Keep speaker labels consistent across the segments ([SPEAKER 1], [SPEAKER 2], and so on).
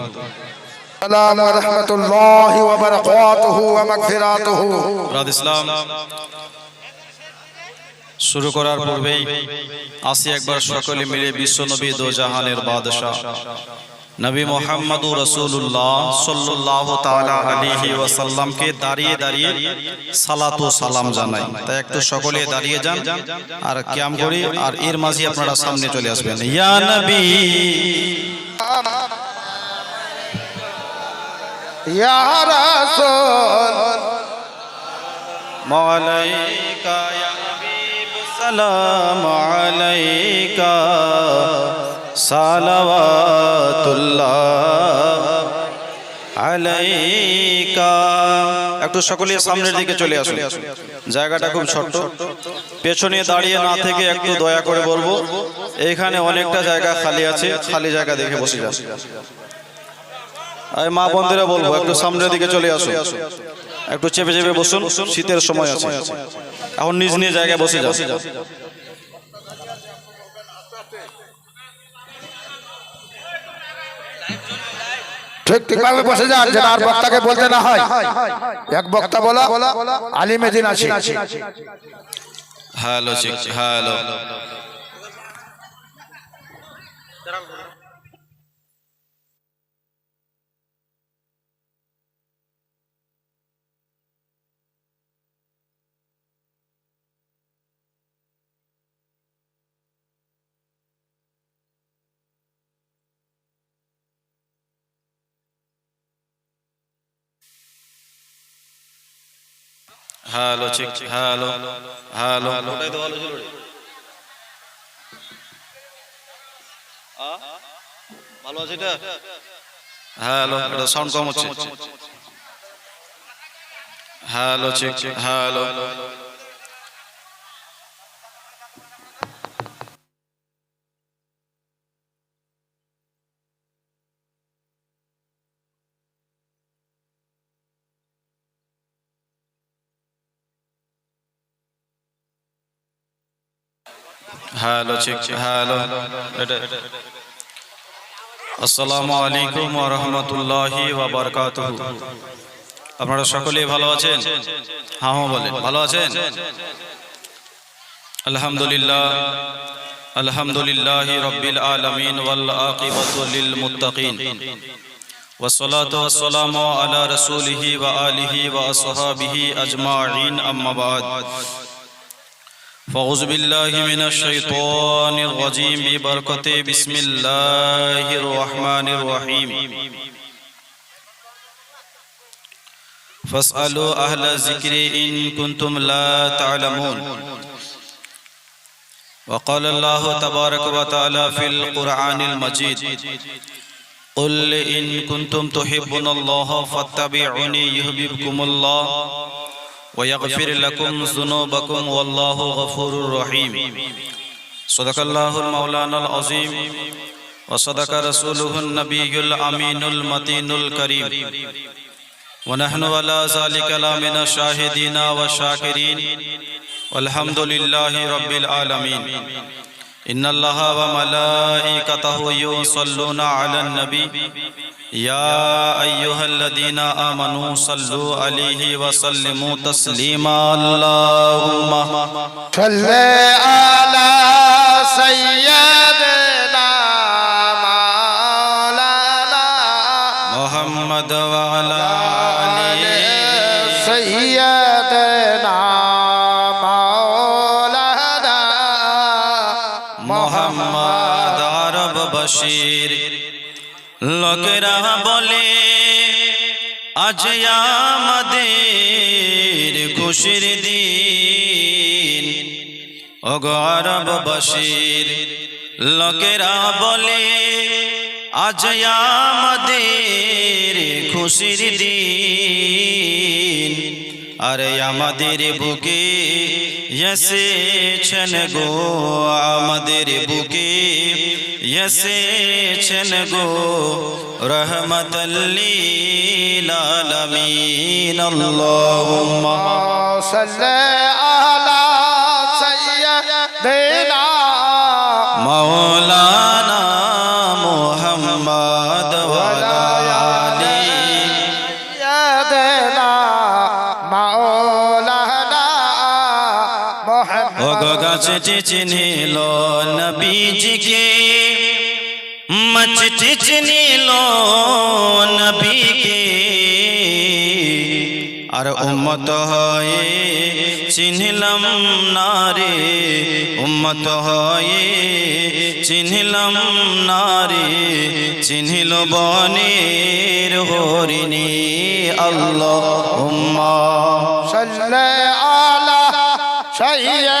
[SPEAKER 1] السلام ورحمة الله وبركاته ومغفراته
[SPEAKER 2] Ra'ad ইসলাম শুরু করার পূর্বেই আসি একবার সকলে মিলে বিশ্ব নবী দো জাহানের বাদশাহ নবী মোহাম্মদ রসুল্লাহ সাল্লাহ তালা আলিহি ওয়াসাল্লামকে দাঁড়িয়ে দাঁড়িয়ে সালাত ও সালাম জানাই তাই একটু সকলে দাঁড়িয়ে যান আর ক্যাম করি আর এর মাঝে আপনারা সামনে চলে আসবেন ইয়া নবী
[SPEAKER 1] يا رسول
[SPEAKER 2] عليك يا حبيب السلام عليك صلوات الله عليك একটু সকলে সামনের দিকে চলে আসুন জায়গাটা খুব ছোট্ট পেছনে দাঁড়িয়ে না থেকে একটু দয়া করে বলবো এখানে অনেকটা জায়গা খালি আছে খালি জায়গা দেখে বসে যান আর মা বন্ধুরা বলব একটু সামনের দিকে চলে আসো। একটু চেপে চেপে বসুন শীতের সময় আছে। এখন নিজ নিজ জায়গায় বসে যান।
[SPEAKER 1] ঠিক ঠিকভাবে বসে যান যেন আর বক্তাকে বলতে না হয়। এক বক্তা বলা আলী মেদিন আছে।
[SPEAKER 2] Hello. Hello. Hello check hello hello ওটাই তো ভালো ছিল আছে এটা? হ্যালো এটা সাউন্ড কম হচ্ছে। Hello check hello hello check hello এটা আসসালামু আলাইকুম ওয়া রাহমাতুল্লাহি ওয়া বারাকাতুহু আপনারা সকলেই ভালো আছেন হ্যাঁ হ্যাঁ বলেন ভালো আছেন আলহামদুলিল্লাহ আলহামদুলিল্লাহ রাব্বিল আলামিন ওয়াল আকিবাতু লিল মুত্তাকিন والصلاة والسلام على رسوله وآله وأصحابه أجمعين أما بعد فأعوذ بالله من الشيطان الرجيم ببركة بسم الله الرحمن الرحيم فاسألوا أهل الذكر إن كنتم لا تعلمون وقال الله تبارك وتعالى في القرآن المجيد قل إن كنتم تحبون الله فاتبعوني يحببكم الله ويغفر لكم ذنوبكم والله غفور رحيم. صدق الله المولانا العظيم وصدق رسوله النبي الأمين المتين الكريم. ونحن على ذلك لا من الشاهدين والشاكرين. والحمد لله رب العالمين. إن الله وملائكته يصلون على النبي. يا أيها الذين آمنوا صلوا عليه وسلموا تسليما. اللهم
[SPEAKER 1] صل على سيدنا مولانا
[SPEAKER 2] محمد وعلى
[SPEAKER 1] سيدنا مولانا
[SPEAKER 2] محمد عرب بشير. লোকেরা বলে, আজ আমাদের খুশির দিন। ওগো আরব বশির লোকেরা বলে, আজ আমাদের খুশির দিন। ارے یری بکے یس نو امدری بکے یس چھنگو رحمت
[SPEAKER 1] لینا سیا سلا
[SPEAKER 2] مولانا ওগো গাছটি চিনিল নবীজিকে। নবীকে। আর উম্মত হয়ে চিনলাম নারে উম্মত হয়ে চিনলাম নারে চিনল বনের হরিণী আল্লাহ উম্মা
[SPEAKER 1] সাল্লাল্লাহু আলা
[SPEAKER 2] সাইয়্যিদ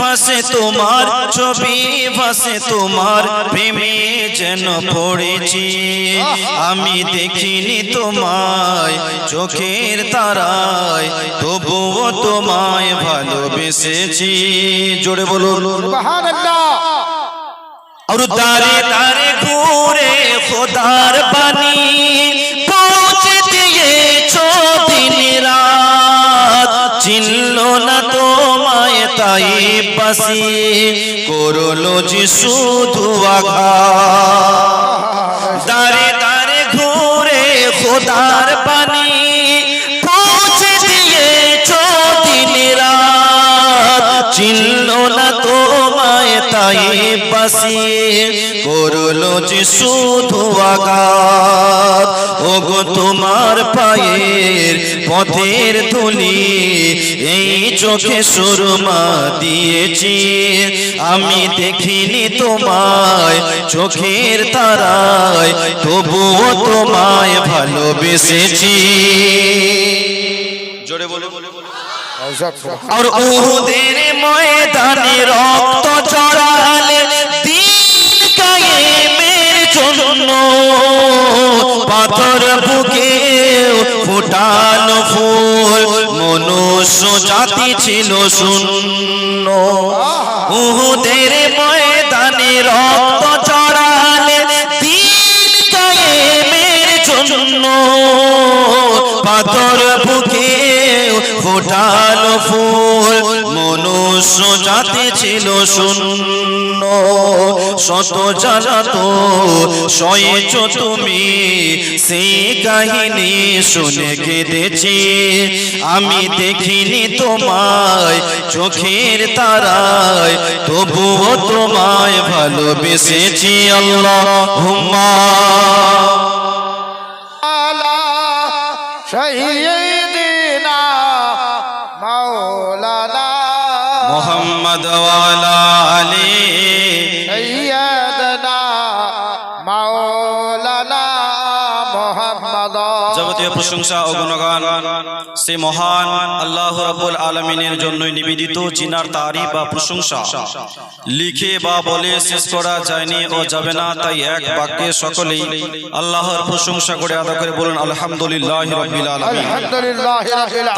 [SPEAKER 2] ভাসে তোমার ছবি, ভাসে তোমার প্রেমে যেন পড়েছি। আমি দেখিনি তোমায় চোখের তারায়, তবুও তোমায় ভালোবেসেছি। জোরে বলো দারে দারে ঘুরে খোদার পানি পৌঁছে দিয়ে দিন তাই পাশি করল যে শুধু আঘা দাঁড়ে দাঁড়ে ঘুরে খোদার পানি তোমায় তাই পাশি করল যে শুধু আঘাত। ওগো তোমার পায়ের পথের ধুলি এই চোখে সুরমা দিয়েছি। আমি দেখিনি তোমায় চোখের তারায়, তবুও তোমায় ভালোবেসেছি। জোরে বলো। আর উহুদের ময়দানে রক্ত চড়ালে দিন কায়েমের জন্য পাথর বুকে ফুটানো ফুল, মনুষ্য জাতি ছিল শূন্য। উহুদের ময়দানে রক্ত চড়ালে দিন কায়েমের জন্য পাথর বুকে ফোটালো ফুল, মনুষ্য জাতি ছিল শূন্য। শত যারা তো সয়েছ তুমি সেই কাহিনী শুনে কেঁদেছি। আমি দেখিনি তোমায়, চোখের তারায়, তবুও তোমায় ভালোবেসেছি আল্লাহ হুমা আলা
[SPEAKER 1] محمد وعلى آله
[SPEAKER 2] যাবতীয় প্রশংসা ও গুণগান। সে মহান আল্লাহ রাব্বুল আলামিনের জন্য নিবেদিত জিনার তারিফ বা প্রশংসা। লিখে বা বলে শেষ করা যায়নি ও যাবে না তাই এক বাক্যে সকলেই আল্লাহর প্রশংসা করে আদা করে বলুন আলহামদুলিল্লাহ রাব্বিল আলামিন।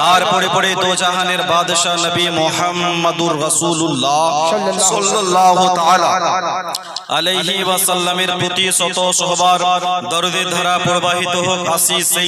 [SPEAKER 2] তারপরে পরে দোজাহানের বাদশা নবী মুহাম্মাদুর রাসূলুল্লাহ সাল্লাল্লাহু তাআলা আলাইহি ওয়াসাল্লামের প্রতি শত সহবার দরদের ধারা প্রবাহিত হোক আসি সেই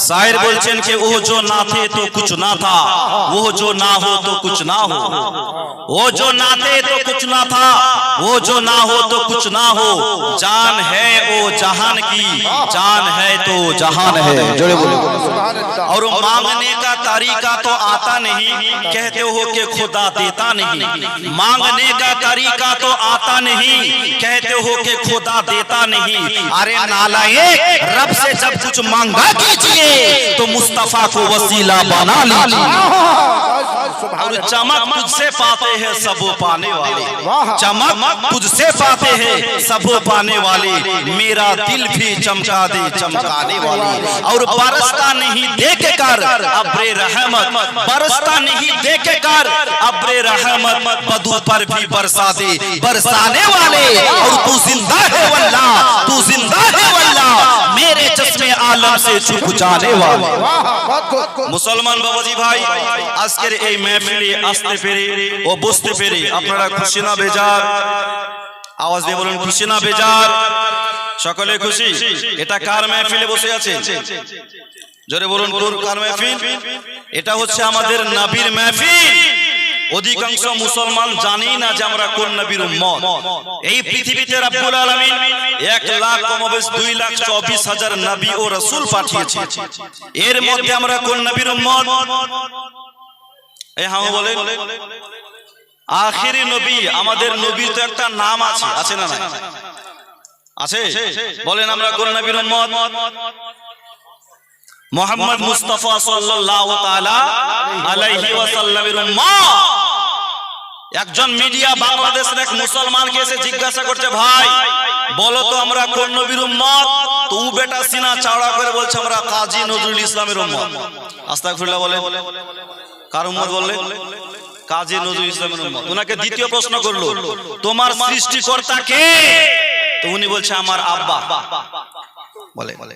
[SPEAKER 2] شاعر بلچن کے وہ جو نہ تھے تو کچھ نہ تھا وہ جو نہ ہو تو کچھ نہ ہو۔ وہ جو نہ تھے تو کچھ نہ تھا وہ جو نہ ہو تو کچھ نہ ہو۔ جان ہے او جہان کی جان ہے تو جہان ہے۔ بولے۔ اور مانگنے کا طریقہ تو آتا نہیں کہتے ہو کہ خدا دیتا نہیں۔ مانگنے کا طریقہ تو آتا نہیں کہتے ہو کہ خدا دیتا نہیں۔ ارے نالائے رب سے جب کچھ مانگا کیجیے تو مصطفیٰ کو وسیلہ بنا لیجی اور چمک تجھ سے پاتے ہیں سب پانے والے۔ چمک تجھ سے پاتے ہیں سب پانے والے۔ میرا دل بھی چمکا دے، چمکانے والے۔ اور برستا نہیں دیکھ کر عبر رحمت۔ برستا نہیں دیکھ کر عبر رحمت۔ بدو پر بھی برسا دے۔ برسانے والے۔ اور تو زندہ ہے واللہ، تو زندہ ہے واللہ۔ میرے چشمے عالم سے چھپ جانے۔ মুসলমান বাবাজি ভাই আজকের এই মেহফিলে আসতে পেরে ও বসতে পেরে আপনারা খুশি না বেজার? আওয়াজ দিয়ে বলুন খুশি না বেজার? সকলে খুশি? এটা কার মেহফিলে বসে আছে? জোরে বলুন কার মেহফিল? এটা হচ্ছে আমাদের নাবির মেহফিল। অধিকাংশ মুসলমান জানেই না যে আমরা কোন নবীর উম্মত। এই পৃথিবীতে রব্বুল আলামিন এক লাখ কমবেশ দুই লাখ চব্বিশ হাজার নবী ও রসুল পাঠিয়েছে। এর মধ্যে আমরা কোন নবীর উম্মত? এই হাও বলে আখিরি নবী আমাদের নবীর তো একটা নাম আছে। আছে না আছে। বলেন আমরা কোন নবীর উম্মত? মোহাম্মদ মুস্তফা সাল্লাল্লাহু তাআলা আলাইহি ওয়াসাল্লামের উম্মত একজন মিডিয়া বাংলাদেশের এক মুসলমানকে এসে জিজ্ঞাসা করছে ভাই বলো তো আমরা কোন নবীর উম্মত তো বেটা সিনা চাওড়া করে বলছে আমরা কাজী নজরুল ইসলামের উম্মত আস্তাগফিরুল্লাহ বলে কার উম্মত বললে? কাজী নজরুল ইসলামের উম্মত ওনাকে দ্বিতীয় প্রশ্ন করল তোমার সৃষ্টিকর্তা কে? তো উনি বলছে আমার আব্বা। বলে বলে।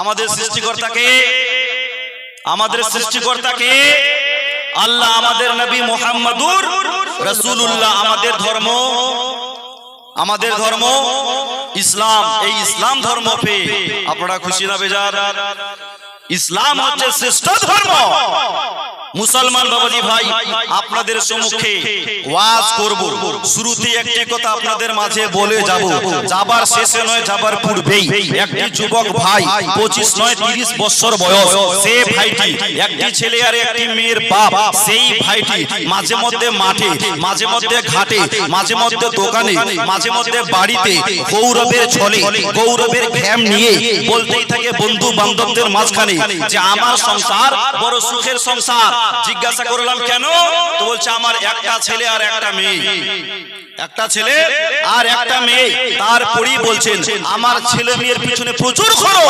[SPEAKER 2] আমাদের সৃষ্টিকর্তাকে আমাদের সৃষ্টিকর্তাকে আল্লাহ আমাদের নবী মোহাম্মদুর রসুল্লাহ আমাদের ধর্ম। আমাদের ধর্ম ইসলাম এই ইসলাম ধর্ম পে। আপনারা খুশি না বেজার? ইসলাম হচ্ছে শ্রেষ্ঠ ধর্ম। মুসলমান বাবাজি ভাই, আপনাদের সম্মুখে ওয়াজ করব। শুরুতে একটি কথা আপনাদের মাঝে বলে যাব। যাবার শেষে নয়, যাবার পূর্বেই। একটি যুবক ভাই, পঁচিশ নয়, তিরিশ বছর বয়স। সে ভাইটি একটি ছেলে আর একটি মেয়ের বাপ। সেই ভাইটি মাঝে মধ্যে মাঠে, মাঝে মধ্যে ঘাটে, মাঝে মধ্যে দোকানে, মাঝে মধ্যে বাড়িতে গৌরবের ছলে, গৌরবের ঘ্যাম নিয়ে বলতেই থাকে বন্ধু বান্ধবদের মাঝখানে যে, আমার সংসার বড় সুখের সংসার। জিজ্ঞাসা করলাম কেন? তো বলছে আমার একটা ছেলে আর একটা মেয়ে। একটা ছেলে আর একটা মেয়ে। তারপরেই বলছেন আমার ছেলে মেয়ের পিছনে প্রচুর খরচ।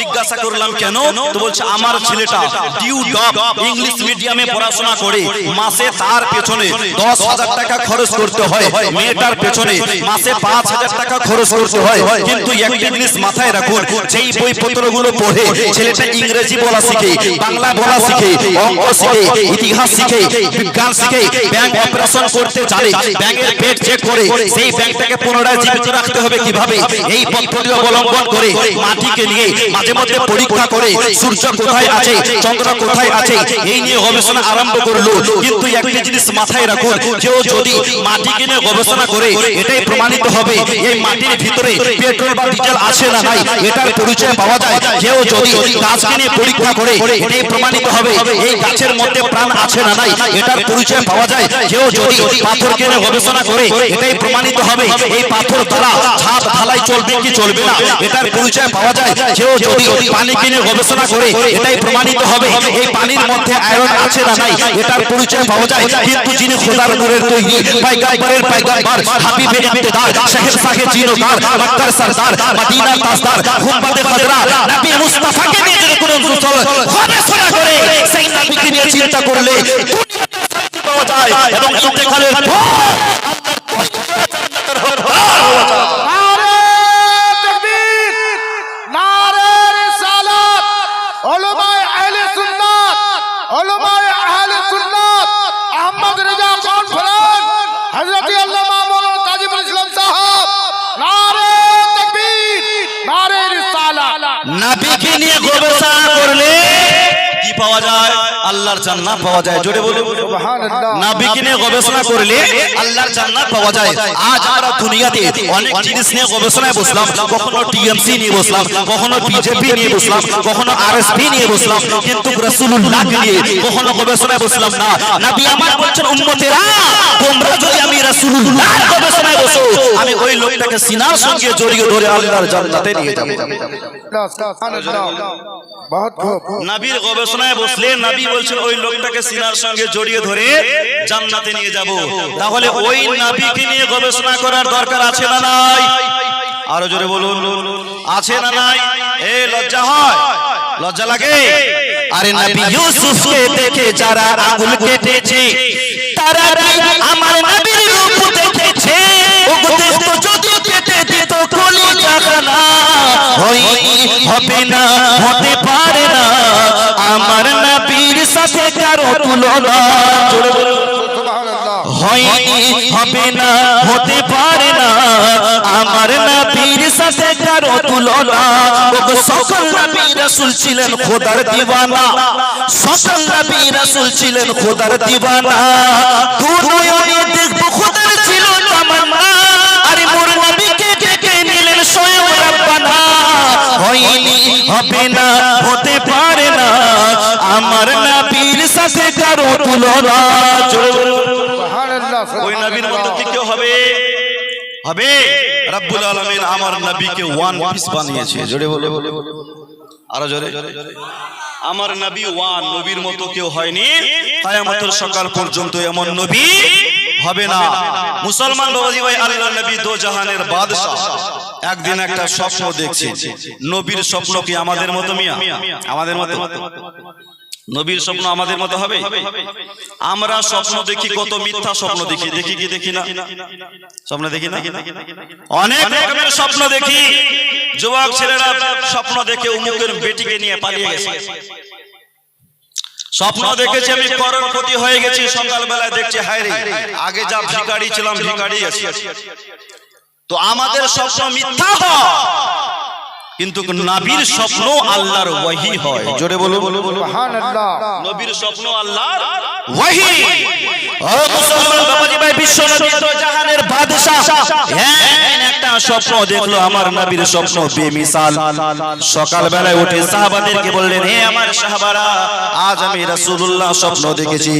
[SPEAKER 2] জিজ্ঞাসা করলাম কেন? তো বলছে আমার ছেলেটা ডিউ ডগ ইংলিশ মিডিয়ামে পড়াশোনা করে। মাসে তার পেছনে দশ হাজার টাকা খরচ করতে হয়। মেয়েটার পেছনে মাসে পাঁচ হাজার টাকা খরচ করতে হয়। কিন্তু একটা জিনিস মাথায় রাখুন যেই বই পত্রগুলো পড়ে ছেলেটা ইংরেজি বলা শিখে বাংলা বলা শিখে অঙ্ক শিখে ইতিহাস শিখে বিজ্ঞান শিখে ব্যাংক অপারেশন করতে জানে ব্যাংকের পেট চেক করে সেই ব্যাংকটাকে পুনরায় জীবিত রাখতে হবে কীভাবে? এই পদ্ধতি অবলম্বন করে মাটিকে নিয়ে মাঝে মধ্যে পরীক্ষা করে সূর্য কোথায় আছে চন্দ্র কোথায় আছে এই নিয়ে গবেষণা আরম্ভ করল। কিন্তু একটা জিনিস মাথায় রাখুন কেউ যদি মাটিকে নিয়ে গবেষণা করে এটাই প্রমাণিত হবে এই মাটির ভিতরে পেট্রোল বা ডিজেল আছে না নাই এটার পরিচয় পাওয়া যায়। কেউ যদি গাছকে নিয়ে পরীক্ষা করে এটাই প্রমাণিত হবে এই গাছের মধ্যে প্রাণ আছে না নাই এটার পরিচয় পাওয়া যায় কেউ যদি পাথরকে নিয়ে গবেষণা করে এটাই প্রমাণিত হবে। এই পাথর দ্বারা ছাদ ঢালাই চলবে কি চলবে না? এটার পরিচয় পাওয়া যায়। কেউ যদি পানি কিনে গবেষণা করে, এটাই প্রমাণিত হবে। এই পানির মধ্যে আয়রন আছে না নাই, এটার পরিচয় পাওয়া যায়। কিন্তু যিনি খোদার নূরের তৈরি, পাইগাম্বরের পাইগাম্বর, হাবিবে ইমতিদার শহর সাহে জিনোদার মক্কার সরদার, মদিনা তাজদার গুম্বাদে খদরা নবী মুস্তাফাকে নিয়ে যদি কোনো মুসল গবেষণা করে, সেই নবীকে নিয়ে চিন্তা করলে দুনিয়াতে শান্তি পাওয়া যায় এবং ইন্তেকালের পর নাবিকে নিয়ে গবেষণা করলে কি পাওয়া যায়?
[SPEAKER 3] আল্লাহর জান্নাত পাওয়া যায়। জোরে বলুন। নাবিকে নিয়ে গবেষণা করলে আল্লাহর জান্নাত পাওয়া যায়। আজ আমরা দুনিয়াতে অনেক জিনিস নিয়ে গবেষণায় বসলাম। কখনো টিএমসি নিয়ে বসলাম কখনো বিজেপি নিয়ে বসলাম কখনো আরএসপি নিয়ে বসলাম। কিন্তু রাসূলুল্লাহ নিয়ে কখনো গবেষণায় বসলাম না। নবী আমার বলছেন উম্মতেরা তোমরা যদি আমি রাসূলুল্লাহ গবেষণায় বসো আমি ওই লোকটাকে সিনার সঙ্গে জড়িয়ে ধরে আল্লাহর জান্নাতে নিয়ে যাব।
[SPEAKER 1] সুবহানাল্লাহ বহুত খুব
[SPEAKER 3] নবীর গবেষণায় বসলে নবী বলছেন ওই লোকটাকে সিনার সঙ্গে জড়িয়ে ধরে জান্নাতে নিয়ে যাব। তাহলে ওই নবীকে নিয়ে গবেষণা করার দরকার আছে না নাই? আরও জোরে বলুন। আছে না নাই? এ লজ্জা হয়। লজ্জা লাগে? আরে নবী ইউসুফকে দেখে যারা আঙুল কেটেছে তারা আমার নবীর রূপ দেখেছে। উপদেশ তো যদি কেটে দিত কলি জাগানা হই হবে না হতে পারে না। আমার সাথে কারও তুলনা। হয়নি হবে না, হতে পারে না। আমার নবীর সাথে কারও তুলনা সকল নবী রাসূল খোদার দিওয়ানা। সকল নবী রাসূল খোদার দিওয়ানা। ছিল তামান্না। আরে মোর নবীকে ডেকে নিলেন স্বয়ং রব্বানা। হয়নি, হবে না হতে পারে না আমার নবীর কারও তুলনা ওই নবীর মতো কি কেউ হবে? হবে? রব্বুল আলামিন আমার নবীকে ওয়ান পিস বানিয়েছে জোরে বলে। আরও জোরে। আমার নবী ওয়ান নবীর মতো কেউ হয়নি। কিয়ামতের সকাল পর্যন্ত এমন নবী হবে না। মুসলমান বাবাজি ভাই আল্লাহ নবী দো জাহানের বাদশা একদিন একটা স্বপ্ন দেখছে। নবীর স্বপ্ন কি আমাদের মতো মিয়া? আমাদের মতো। নবীর স্বপ্ন আমাদের মতো হবে? আমরা স্বপ্ন দেখি কত মিথ্যা স্বপ্ন দেখি। দেখি কি দেখি না। স্বপ্ন দেখি না? অনেক রকমের স্বপ্ন দেখি। যুবক ছেলেরা স্বপ্ন দেখে উমুকের বেটিকে নিয়ে পালিয়ে গেছে। স্বপ্ন দেখেছি আমি করোড়পতি হয়ে গেছি সকালবেলায় দেখছি হায় রে আগে যা ভিখারি ছিলাম ভিখারি আছি। তো আমাদের স্বপ্ন মিথ্যা। হয়। কিন্তু নাবির স্বপ্ন আল্লাহর ওয়াহি হয়। জোরে বলো নবীর স্বপ্ন আল্লাহর ওয়াহি। ও মুসলমান বাবাজি ভাই বিশ্ব নবী তো জাহানের বাদশা হ্যাঁ একটা স্বপ্ন দেখল আমার নবীর স্বপ্ন বেমিসাল। সকাল বেলায় উঠে সাহাবাদেরকে বললেন হে আমার সাহাবারা আজ আমি রাসূলুল্লাহ স্বপ্ন দেখেছি।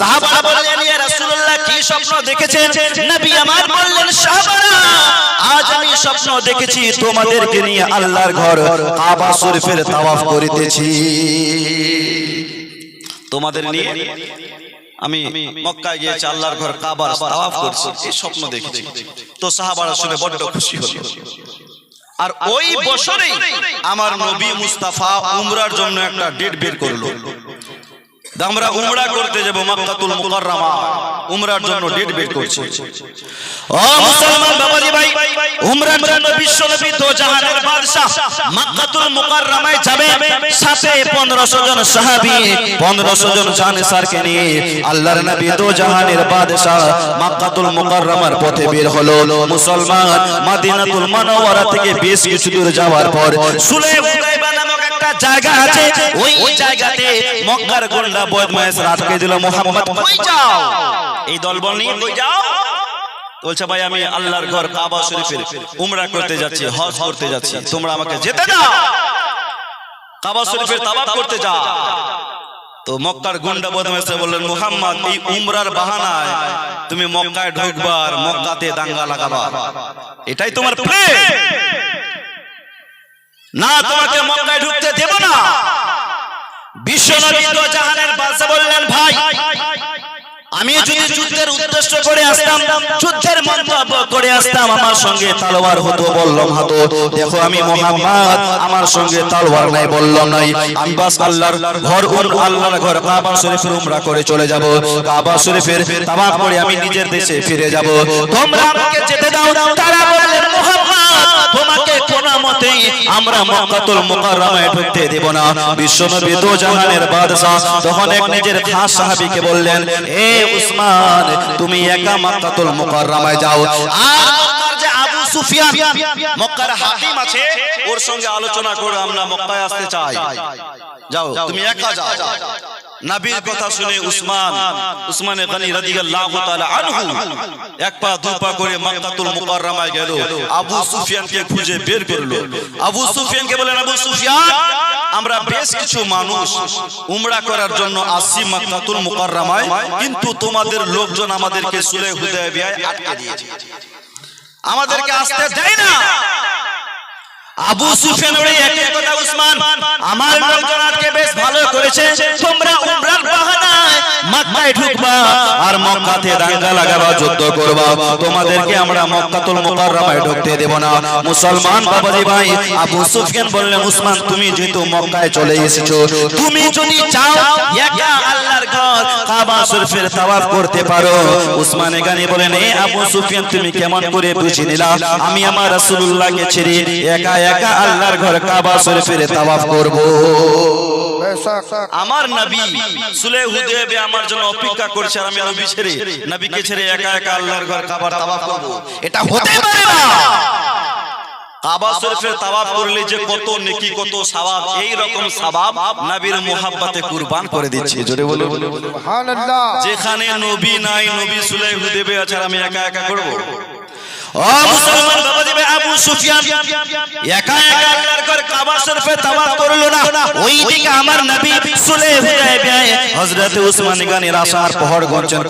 [SPEAKER 3] সাহাবারা বললেন ইয়া রাসূলুল্লাহ কি স্বপ্ন দেখেছেন? নবী আমার বললেন সাহাবারা আজ আমি স্বপ্ন দেখেছি তোমাদেরকে নিয়ে আল্লাহর ঘর কাবা শরীফের তাওয়াফ করিতেছি। তোমাদের নিয়ে আমি মক্কায় গিয়েছি আল্লাহর ঘর কাবার তাওয়াফ করছি, এই স্বপ্ন দেখেছি। তো সাহাবারা শুনে বড্ড খুশি হলো। আর ওই বছরেই আমার নবী মুস্তাফা উমরার জন্য একটা ডেট বের করল। আমরা উমরা করতে যাব মক্কাতুল মুকাররমা। উমরার জন্য ডেট বের করছি। ও মুসলমান বাবাজি ভাই, উমরার জন্য বিশ্ব নবী জাহানের বাদশা মক্কাতুল মুকাররমায় যাবে। সাথে 1500 জন সাহাবী 1500 জন নিয়ে আল্লাহর নবী বাদশা মক্কাতুল পথে বের হলো। মুসলমান মদিনাতুল মুনাওয়ারা থেকে বেশ কিছু দূর যাওয়ার পর সুলাইমান নামক একটা জায়গা আছে, ওই জায়গাতে মক্কার গোন্ডা বদমাইশরা আটকে দিল, মোহাম্মদ, কই যাও? এই দলবল নিয়ে কই যাও? বলছে, ভাই, আমি আল্লাহর ঘর কাবা শরীফের উমরা করতে যাচ্ছি, হজ করতে যাচ্ছি, তোমরা আমাকে যেতে দাও। কাবা শরীফের তাওয়াফ করতে যাও। তো মক্কার গুন্ডা বদমাইশরা বললেন, মুহাম্মদ, এই উমরার বাহানায় তুমি মক্কায় ঢুকবার মক্কাতে দাঙ্গা লাগাবা। এটাই তোমার প্ল্যান না তোমাকে মক্কায় ঢুকতে দেব না। বিশ্বনবী তো জাহানের বাদশা বললেন ভাই আমি যদি যুদ্ধের উদ্দেশ্য করে আসতাম যুদ্ধের মন্তব্য করে আসতাম আমার সঙ্গে তলোয়ার হতো বললাম হতো দেখো আমি মোহাম্মদ আমার সঙ্গে তলোয়ার নাই বললাম নাই আমি বাস আল্লাহর ঘর আল্লাহর ঘর কাবা শরীফের উমরা করে চলে যাব। কাবা শরীফের তাওয়াফ করে আমি নিজের দেশে ফিরে যাব। তোমরা আমাকে যেতে দাও তারা বললেন মোহাম্মদ তোমাকে আমরা মক্কাতুল মুকাররমায় ঢুকতে দেব না। বিশ্বনবী দো জাহানের বাদশা তখন এক নিজের খাস সাহাবীকে বললেন, এ উসমান, তুমি একা মক্কাতুল মুকাররমায় যাও। সুফিয়ান মক্কার হাকিম আছে ওর সঙ্গে আলোচনা করে আমরা মক্কায় আসতে চাই। যাও তুমি একা যাও।
[SPEAKER 2] নবীর কথা শুনে উসমান উসমানে গনি রাদিয়াল্লাহু তাআলা আনহু। এক পা দুই পা করে মক্কাতুল মুকাররমায় গেল। আবু সুফিয়ানকে খুঁজে বের করল। আবু সুফিয়ানকে বলেন আবু সুফিয়ান আমরা বেশ কিছু মানুষ উমরা করার জন্য আসছি মক্কাতুল মুকাররমায় কিন্তু তোমাদের লোকজন আমাদেরকে সুলে হুদায়বিয়ায় আটকে দিয়েছে। আমাদেরকে আসতে দেয় না। আবু সুফিয়ান বলে একই কথা উসমান আমার লোকজন আজকে বেশ ভালো করেছে। তোমরা উমরার বাহানায় মক্কায় ঢুকবা আর মক্কাতে দাঙ্গা লাগাবা যুদ্ধ করবা। তোমাদেরকে আমরা মক্কাতুল মুকাররমায় ঢুকতে দেব না। মুসলমান বাবাজি ভাই আবু সুফিয়ান বললেন উসমান তুমি যেহেতু মক্কায় চলে এসেছ তুমি যদি চাও একা কাবা শরীফের তাওয়াফ করতে পারো। উসমান গানি বলেন, এ আবু সুফিয়ান, তুমি কেমন করে বুঝে নিলা? আমি আমার রাসূলুল্লাহকে ছেড়ে একা একা আল্লাহর ঘর কাবা শরীফের তাওয়াফ করব। আমার নবী সুলে হুদাইবে আমার জন্য অপেক্ষা করছে আমি নবী ছেড়ে, নবীকে ছেড়ে একা একা আল্লাহর ঘর কাবার তাওয়াফ করব। এটা হতে পারে না। কাবা শরীফের তাওয়াফ করলে যে কত নেকি কত সওয়াব এই রকম সওয়াব নবীর মোহাব্বতে কুরবান করে দিচ্ছে জোরে বলে
[SPEAKER 1] সুবহানাল্লাহ
[SPEAKER 2] যেখানে নবী নাই নবী সুলাই দেবে আছে আমি একা একা করব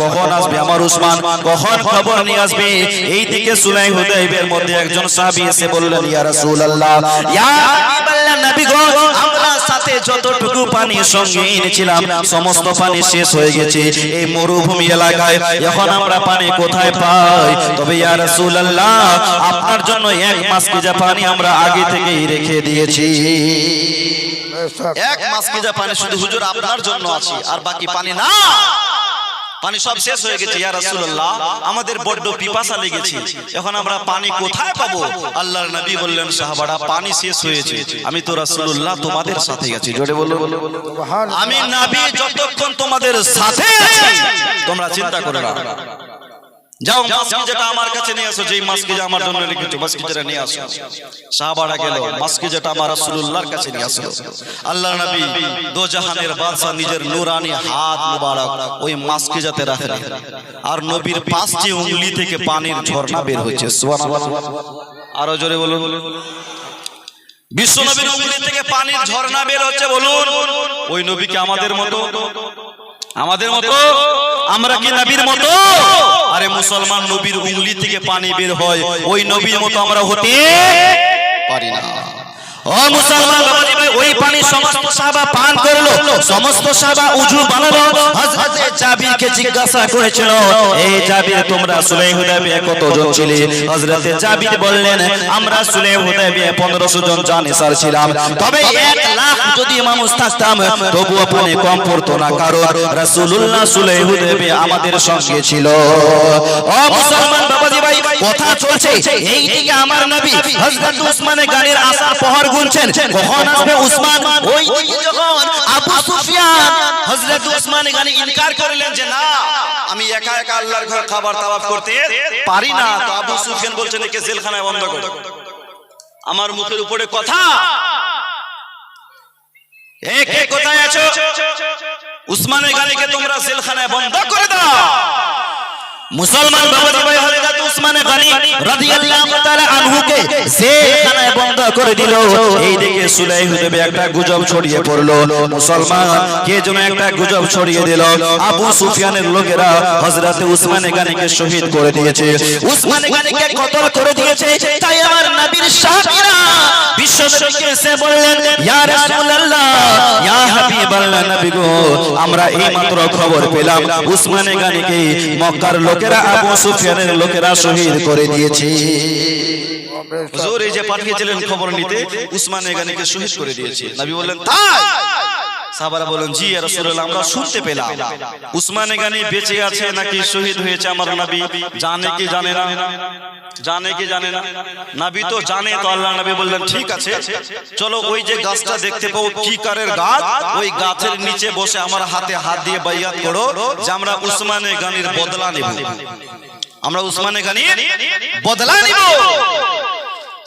[SPEAKER 2] কখন আসবে আমার উসমান? কখন খবর নিয়ে আসবে? এই দিকে সুলাই হুদাইবের মধ্যে একজন সাহাবী এসে বললেন, ইয়া নবী গো, আমরা সাথে যতটুকু পানি সঙ্গে এনেছিলাম, সমস্ত পানি শেষ হয়ে গেছে। এই মরুভূমি এলাকায় এখন আমরা পানি কোথায় পাই? তবে, ইয়া রাসূলুল্লাহ, আপনার জন্য এক মাস যা পানি আমরা আগে থেকেই রেখে দিয়েছি। এক মাস কি পানি শুধু হুজুর আপনার জন্য আছে, আর বাকি পানি না। পানি সব শেষ হয়ে গেছে ইয়া রাসূলুল্লাহ। আমাদের বড্ড পিপাসা লেগেছে। এখন আমরা পানি কোথায় পাবো? আল্লাহর নবী বললেন সাহাবারা পানি শেষ হয়েছে। আমি তো রাসূলুল্লাহ তোমাদের সাথে আছি জোরে বলো আমি নবী যতক্ষণ তোমাদের সাথে আছি তোমরা চিন্তা করো না। যাও মাস্কি যেটা আমার কাছে নিয়ে আসো যেই মাস্কি যে আমার জন্য রেখেছো মাস্কি যেটা নিয়ে আসো। সাহাবারা গেল মাস্কি যেটা আমার রাসূলুল্লাহর কাছে নিয়ে আসো। আল্লাহর নবী দো জাহানের বাদশা নিজের নূরানি হাত মুবারক ওই মাস্কি যাতে রাখেন আর নবীর পাঁচ যে উঙ্গলি থেকে পানির ঝর্ণা বের হচ্ছে সুবহানাল্লাহ। আরও জোরে বলুন। বিশ্ব নবীর উঙ্গলি থেকে পানির ঝর্ণা বের হচ্ছে বলুন। ওই নবীকে আমাদের মতো? আমাদের মতো? আমরা কি নবীর মতো আরে মুসলমান নবীর উঙ্গলি থেকে পানি বের হয়, ওই নবীর মতো আমরা হতে পারি না। ওই পানি পান করল, সমস্ত উজু জিজ্ঞাসা করেছিল এই তোমরা বললেন, আমরা সুলাই হুদাইবিয়া 1500 জন জানিসার ছিলাম। তবে 1 লাখ যদি মানুষ থাকতাম, তবু আপনি কম পড়তো না আমাদের সঙ্গে ছিল। কথা চলছে। এই দিকে আমার নবী হযরত গাড়ির আসার গুনছেন। কখন আসবে উসমান? ওই দিকে যখন আবু সুফিয়ান হযরত গানি ইনকার করলেন যে, না, আমি একা একা আল্লাহর ঘর খাবার করতে পারি না। তো আবু সুফিয়ান বলছেন, একে জেলখানায় বন্ধ করো। আমার মুখের উপরে কথা। কোথায় আছো? উসমানের গানিকে তোমরা জেলখানায় বন্ধ করে দাও। এই শহীদ করে দিয়েছে। আমার এই মাত্র খবর পেলাম। উসমান গনিকে মক্কার লোকেরা আবু সুফিয়ানের লোকেরা শহীদ করে দিয়েছে। হুজুর এই যে পাঠিয়েছিলেন খবর নিতে উসমান এখানে শহীদ করে দিয়েছে। নবী বললেন তাই! সাহাবারা বলেন জি রাসূলুল্লাহ, আমরা শুনতে পেলাম। উসমান গানি বেঁচে আছে নাকি শহীদ হয়েছে আমার নবী? জানে কি জানে না? জানে কি জানে না? নবী তো জানে, তো আল্লাহ নবী বললেন, ঠিক আছে, চলো ওই যে গাছটা দেখতে পাও, কি কারের গাছ? ওই গাছের নিচে বসে আমার হাতে হাত দিয়ে বাইয়াত করো যে আমরা উসমানে গানির বদলা নেব। আমরা উসমানে গানি বদলা নিব।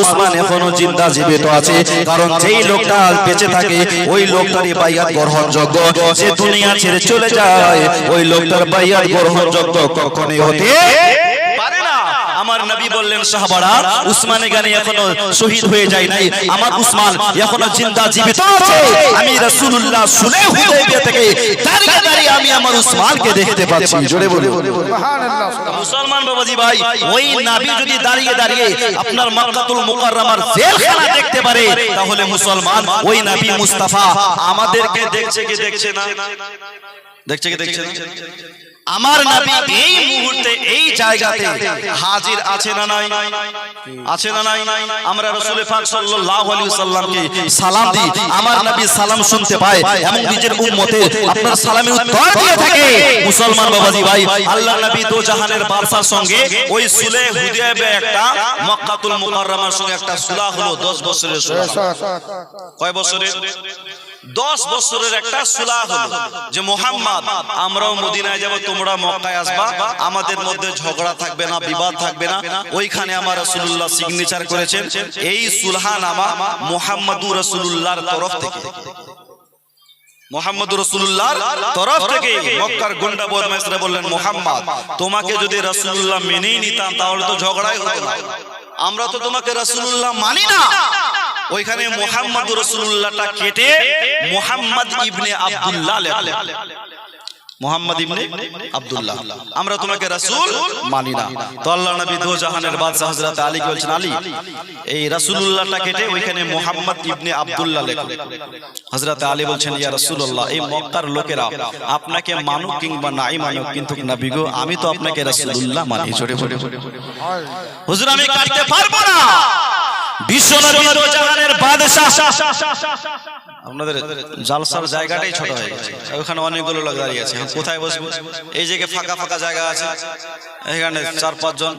[SPEAKER 2] উসমান এখনও জিন্দা জীবিত আছে। কারণ যেই লোকটা বেঁচে থাকে, ওই লোকটারই বাইয়াত গ্রহণযোগ্য। যে দুনিয়া ছেড়ে চলে যায়, ওই লোকটার বাইয়াত গ্রহণযোগ্য কখনই হতে আমার নবী বললেন সাহাবারা উসমানে গানি এখনও শহীদ হয়ে যায় নাই। আমার উসমান এখনও জিন্দা জীবিত আছে। আমি রাসূলুল্লাহ সুলে হুদাইবিয়া থেকে দাঁড়িয়ে দাঁড়িয়ে আমি আমার উসমানকে দেখতে পাচ্ছি। জোরে বলুন।
[SPEAKER 1] সুবহানাল্লাহ।
[SPEAKER 2] মুসলমান বাবাজি ভাই ওই নাবি যদি দাঁড়িয়ে দাঁড়িয়ে আপনার মক্কাতুল মুকাররমার জেলখানা দেখতে পারে তাহলে মুসলমান ওই নবী মুস্তাফা আমাদেরকে দেখছে কি দেখছে না? দেখছে কি দেখছে না? আমার নবী এই মুহূর্তে এই জায়গাতে হাজির আছে না নাই? আছে না নাই? আমরা রাসূল পাক সাল্লাল্লাহু আলাইহি সাল্লামকে সালাম দিই। আমার নবী সালাম শুনতে পায়। এবং নিজের উম্মতে আপনার সালামের উত্তর দিয়ে থাকে। মুসলমান বাবাজি ভাই আল্লাহ নবী দো জাহানের বাদশার সঙ্গে ওই সুলে হুদাইবিয়া একটা মক্কাতুল মুকাররমার সঙ্গে একটা সুলাহ হলো 10 বছরের সুলাহ কয় বছরের? দশ বছরের একটা সুলাহ হলো যে, মোহাম্মদ, আমরাও মদিনায় যাব, তোমরা মক্কায় আসবা। আমাদের মধ্যে ঝগড়া থাকবে না, বিবাদ থাকবে না। ওইখানে আমার রাসূলুল্লাহ সিগনেচার করেছেন এই সুলহানামা মোহাম্মদুর রাসূলুল্লাহর তরফ থেকে। মোহাম্মদ রসুল্লাহর তরফ থেকে মক্কার গুন্ডা বদমাইশরা বললেন, মোহাম্মদ, তোমাকে যদি রাসূলুল্লাহ মেনেই নিতাম, তাহলে তো ঝগড়াই হতো না। আমরা তো তোমাকে রাসূলুল্লাহ মানি না। ওইখানে মোহাম্মদ রসুল্লাহটা কেটে মোহাম্মদ ইবনে আব্দুল্লাহ মোহাম্মদ ইবনে আব্দুল্লাহ। আমরা তোমাকে রাসূল মানি না। তো আল্লাহ নবী দো জাহানের হযরত আলী বলছেন আলী এই রাসূলুল্লাহটা কেটে ওইখানে মোহাম্মদ ইবনে আব্দুল্লাহ লেখো। হযরত আলী বলছেন ইয়া রাসূলুল্লাহ এই মক্কার লোকেরা আপনাকে মানুক কিংবা নাই মানুক কিন্তু নবী গো আমি তো আপনাকে রাসূলুল্লাহ মানি। জোরে জোরে হুজুর আমি কাটতে পারব না। বিশ্ব নবী দো জাহানের বাদশা আপনাদের জালসার ছোট ওখানে অনেকগুলো লোক দাঁড়িয়ে আছে। কোথায় বসবো? এই জায়গায় ফাঁকা ফাঁকা জায়গা আছে। এখানে চার পাঁচ জন